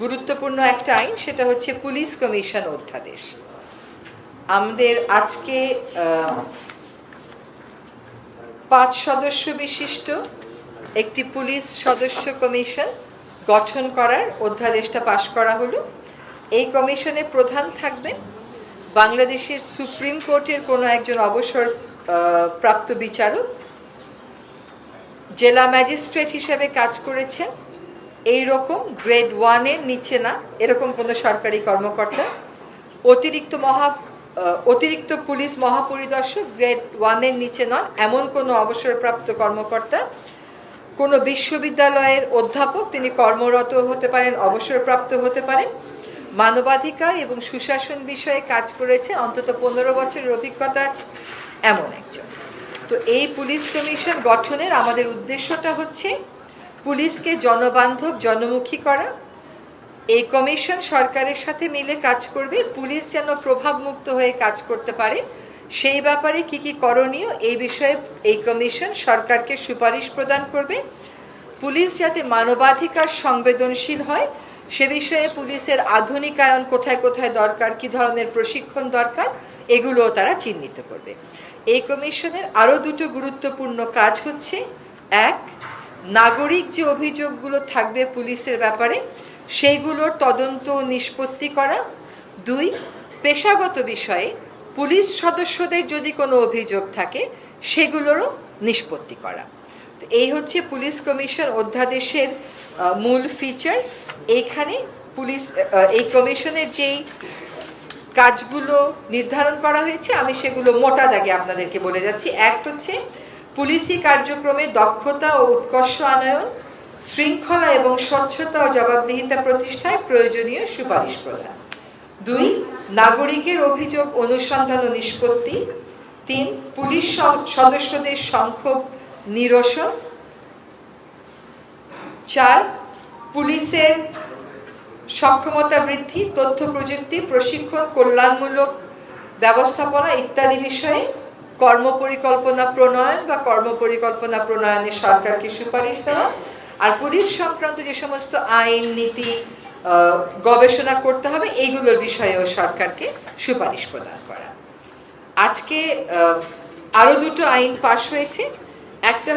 গুরুত্বপূর্ণ একটা আইন, সেটা হচ্ছে পুলিশ কমিশন অধ্যাদেশ। আমাদের আজকে পাঁচ সদস্য বিশিষ্ট, একটি পুলিশ সদস্য কমিশন গঠন করার অধ্যাদেশটা পাশ করা হলো। এই কমিশনের প্রধান থাকবেন বাংলাদেশের সুপ্রিম কোর্টের কোনো একজন অবসর প্রাপ্ত বিচারক। জেলা ম্যাজিস্ট্রেট হিসেবে কাজ করেছেন। এই রকম গ্রেড ওয়ানের নিচে না, এরকম কোনো সরকারি কর্মকর্তা, অতিরিক্ত মহা অতিরিক্ত পুলিশ মহাপরিদর্শক গ্রেড ওয়ানের নিচে নন, এমন কোনো অবসরপ্রাপ্ত কর্মকর্তা, কোনো বিশ্ববিদ্যালয়ের অধ্যাপক, তিনি কর্মরত হতে পারেন, অবসরপ্রাপ্ত হতে পারেন, মানবাধিকার এবং সুশাসন বিষয়ে কাজ করেছে, অন্তত পনেরো বছরের অভিজ্ঞতা আছে, এমন একজন। তো এই পুলিশ কমিশন গঠনের আমাদের উদ্দেশ্যটা হচ্ছে পুলিশকে জনবান্ধব, জনমুখী করা। এই কমিশন সরকারের সাথে মিলে কাজ করবে। পুলিশ যেন প্রভাবমুক্ত হয়ে কাজ করতে পারে, সেই ব্যাপারে কি কি করণীয় এই বিষয়ে এই কমিশন সরকারকে সুপারিশ প্রদান করবে। পুলিশ যাতে মানবাধিকার সংবেদনশীল হয়, সে বিষয়ে পুলিশের আধুনিকায়ন কোথায় কোথায় দরকার, কি ধরনের প্রশিক্ষণ দরকার, এগুলোও তারা চিহ্নিত করবে। এই কমিশনের আরও দুটো গুরুত্বপূর্ণ কাজ হচ্ছে, এক নাগরিক যে অভিযোগগুলো থাকবে পুলিশের ব্যাপারে, সেইগুলোর তদন্ত নিষ্পত্তি করা। দুই, পেশাগত বিষয়ে পুলিশ সদস্যদের যদি কোনো অভিযোগ থাকে, সেগুলোরও নিষ্পত্তি করা। তো এই হচ্ছে পুলিশ কমিশন অধ্যাদেশের মূল ফিচার এইখানে পুলিশ এই কমিশনের যেই কাজগুলো নির্ধারণ করা হয়েছে, আমি সেগুলো মোটা দাগে আপনাদেরকে বলে যাচ্ছি। এক হচ্ছে পুলিশি কার্যক্রমে দক্ষতা ও উৎকর্ষ আনয়ন, শৃঙ্খলা এবং স্বচ্ছতা ও জবাবদিহিতা প্রতিষ্ঠায় প্রয়োজনীয় সুপারিশ প্রদান। দুই, নাগরিকের অভিযোগ অনুসন্ধান ও নিষ্পত্তি। তিন, পুলিশ সদস্যদের সংখ্যক নিরসন। চার, পুলিশের সক্ষমতা বৃদ্ধি, তথ্য প্রযুক্তি, প্রশিক্ষণ, কল্যাণমূলক ব্যবস্থাপনা ইত্যাদি বিষয়ে কর্মপরিকল্পনা প্রণয়ন বা কর্মপরিকল্পনা প্রণয়নে সরকারকে সুপারিশ দেওয়া? আর পুলিশ সংক্রান্ত যে সমস্ত আইন, নীতি গবেষণা করতে হবে, এইগুলোর বিষয়েও সরকারকে সুপারিশ প্রদান করা। আজকে আরও দুটো আইন পাশ হয়েছে। একটা